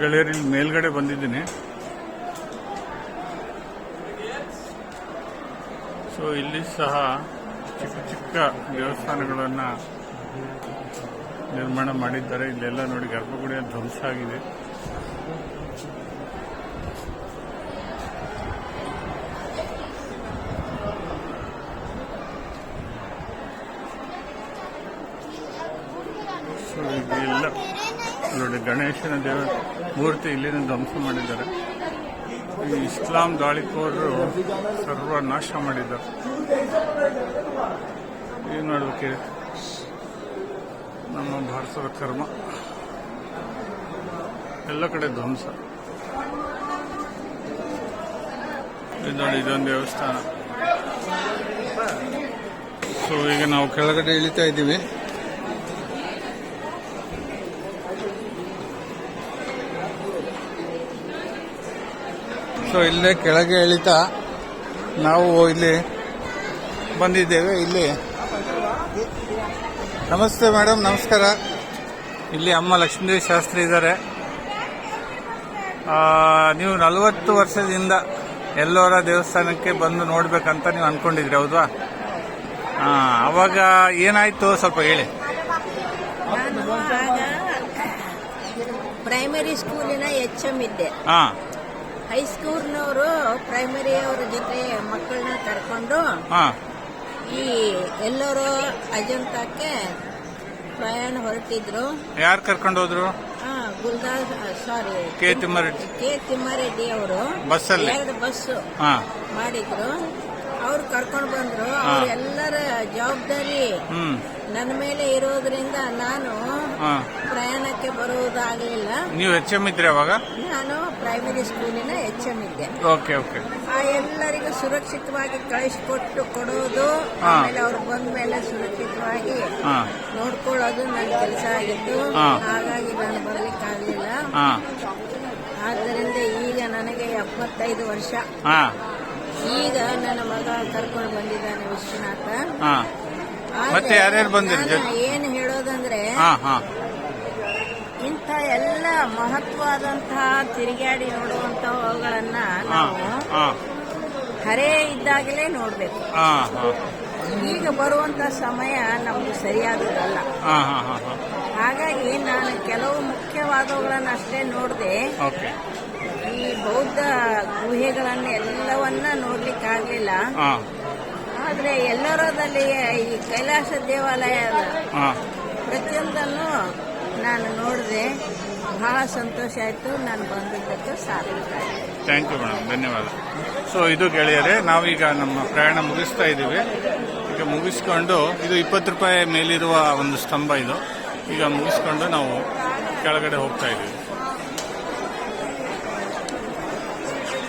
ಗೆಳೆಯರಲ್ಲಿ ಮೇಲ್ಗಡೆ ಬಂದಿದ್ದೀನಿ. ಸೊ ಇಲ್ಲಿ ಸಹ ಚಿಕ್ಕ ಚಿಕ್ಕ ದೇವಸ್ಥಾನಗಳನ್ನು ನಿರ್ಮಾಣ ಮಾಡಿದ್ದಾರೆ. ಇಲ್ಲೆಲ್ಲ ನೋಡಿ ಗರ್ಭಗುಡಿಯ ಧ್ವಂಸ ಆಗಿದೆ. ಸೊ ಇದೆಲ್ಲ ನೋಡಿ, ಗಣೇಶನ ದೇವ ಮೂರ್ತಿ ಇಲ್ಲಿನ ಧ್ವಂಸ ಮಾಡಿದ್ದಾರೆ. ಈ ಇಸ್ಲಾಂ ದಾಳಿಕೋರರು ಸರ್ವನಾಶ ಮಾಡಿದ್ದಾರೆ. ಏನು ನೋಡ್ಬೇಕಿದೆ ನಮ್ಮ ಭಾರತದ ಕರ್ಮ. ಎಲ್ಲ ಕಡೆ ಧ್ವಂಸ. ನೋಡಿ, ಇದೊಂದು ದೇವಸ್ಥಾನ. ಸೊ ಈಗ ನಾವು ಕೆಳಗಡೆ ಇಳಿತಾ ಇದ್ದೀವಿ. ಸೊ ಇಲ್ಲೇ ಕೆಳಗೆ ಇಳಿತಾ ನಾವು ಇಲ್ಲಿ ಬಂದಿದ್ದೇವೆ ಇಲ್ಲಿ. ನಮಸ್ತೆ ಮೇಡಮ್ ನಮಸ್ಕಾರ. ಇಲ್ಲಿ ಅಮ್ಮ ಲಕ್ಷ್ಮೀದೇವಿ ಶಾಸ್ತ್ರಿ ಇದ್ದಾರೆ. ನೀವು ನಲವತ್ತು ವರ್ಷದಿಂದ ಎಲ್ಲೋರ ದೇವಸ್ಥಾನಕ್ಕೆ ಬಂದು ನೋಡ್ಬೇಕಂತ ನೀವು ಅನ್ಕೊಂಡಿದ್ರಿ ಹೌದಾ? ಆ, ಅವಾಗ ಏನಾಯ್ತು? ಸ್ವಲ್ಪ ಹೇಳಿ. ಪ್ರೈಮರಿ ಸ್ಕೂಲಿನ ಎಚ್ ಎಂ ಇದ್ದೆ. ಹಾ. ಹೈಸ್ಕೂಲ್ನವರು ಪ್ರೈಮರಿ ಅವರ ಜೊತೆ ಮಕ್ಕಳನ್ನ ಕರ್ಕೊಂಡು ಹಾ. ಈ ಎಲ್ಲರೂ ಅಜಂತಕ್ಕೆ ಪ್ರಯಾಣ ಹೊರಟಿದ್ರು. ಯಾರು ಕರ್ಕೊಂಡು ಹೋದ್ರು? ಆ, Guldas sorry K Thimmareddy. K Thimmareddy ಅವರು. ಬಸ್ಸಲ್ಲಿ. ಎರಡು ಬಸ್ ಹಾ. ಮಾಡಿದ್ರು. ಅವ್ರು ಕರ್ಕೊಂಡು ಬಂದ್ರು. ಅವ್ರೆಲ್ಲರ ಜವಾಬ್ದಾರಿ ಹ್ಮ್. ನನ್ನ ಮೇಲೆ ಇರೋದ್ರಿಂದ ನಾನು ಹಾ. ಪ್ರಯಾಣಕ್ಕೆ ಬರುವುದಾಗಲಿಲ್ಲ. ನೀವು ಎಚ್ ಎಂ ಇದ್ರಿ ಅವಾಗ? ನಾನು ಪ್ರೈಮರಿ ಸ್ಕೂಲಿನ ಎಚ್ ಎಂ ಇದ್ದೆ. ಓಕೆ ಓಕೆ ಆ ಎಲ್ಲರಿಗೂ ಸುರಕ್ಷಿತವಾಗಿ ಕಳಿಸಿಕೊಟ್ಟು ಕೊಡೋದು ಆಮೇಲೆ ಅವ್ರು ಬಂದ ಮೇಲೆ ಸುರಕ್ಷಿತವಾಗಿ ಹಾ. ನೋಡ್ಕೊಳ್ಳೋದು ನನ್ನ ಕೆಲಸ ಆಗಿತ್ತು ಹಾ. ಹಾಗಾಗಿ ನಾನು ಬರ್ಲಿಕ್ಕಾಗಲಿಲ್ಲ. ಹಾ. ಆದ್ದರಿಂದ ಈಗ ನನಗೆ ಎಪ್ಪತ್ತೈದು ವರ್ಷ. ಹಾ. ಈಗ ನನ್ನ ಮಗ ಕರ್ಕೊಂಡು ಬಂದಿದ್ದಾನೆ ವಿಶ್ವನಾಥ. ಹಾ. ಆದ್ರೆ ಮತ್ತೆ ಯಾರ್ಯಾರು ಬಂದಿರಿ ನಾನು ಏನು ಹೇಳೋದಂದ್ರೆ ಹಾ ಹಾ. ಇಂಥ ಎಲ್ಲ ಮಹತ್ವವಾದಂತಹ ತಿರುಗಾಡಿ ನೋಡುವಂತ ಅವುಗಳನ್ನ ನಾವು ಹರೇ ಇದ್ದಾಗಲೇ ನೋಡ್ಬೇಕು. ಈಗ ಬರುವಂತ ಸಮಯ ನಮ್ಗೆ ಸರಿಯಾದದಲ್ಲ ಹಾಗಾಗಿ ನಾನು ಕೆಲವು ಮುಖ್ಯವಾದವುಗಳನ್ನ ಅಷ್ಟೇ ನೋಡಿದೆ. ಈ ಬೌದ್ಧ ಗುಹೆಗಳನ್ನ ಎಲ್ಲವನ್ನ ನೋಡ್ಲಿಕ್ಕೆ ಆಗ್ಲಿಲ್ಲ ಆದ್ರೆ ಎಲ್ಲರದಲ್ಲಿ ಈ ಕೈಲಾಸ ದೇವಾಲಯ ಪ್ರತಿಯೊಂದನ್ನು ನಾನು ನೋಡಿದೆ. ಬಹಳ ಸಂತೋಷ ಆಯಿತು. ನಾನು ಬಂದಿದ್ದಕ್ಕೆ ಸಾರ್ಥಕ ಥ್ಯಾಂಕ್ ಯು ಮೇಡಮ್ ಧನ್ಯವಾದ. ಸೊ ಇದು ಗೆಳೆಯರೆ, ನಾವೀಗ ನಮ್ಮ ಪ್ರಯಾಣ ಮುಗಿಸ್ತಾ ಇದ್ದೀವಿ. ಈಗ ಮುಗಿಸ್ಕೊಂಡು, ಇದು ಇಪ್ಪತ್ತು ರೂಪಾಯಿ ಮೇಲಿರುವ ಒಂದು ಸ್ತಂಭ ಇದು. ಈಗ ಮುಗಿಸ್ಕೊಂಡು ನಾವು ಕೆಳಗಡೆ ಹೋಗ್ತಾ ಇದ್ದೀವಿ.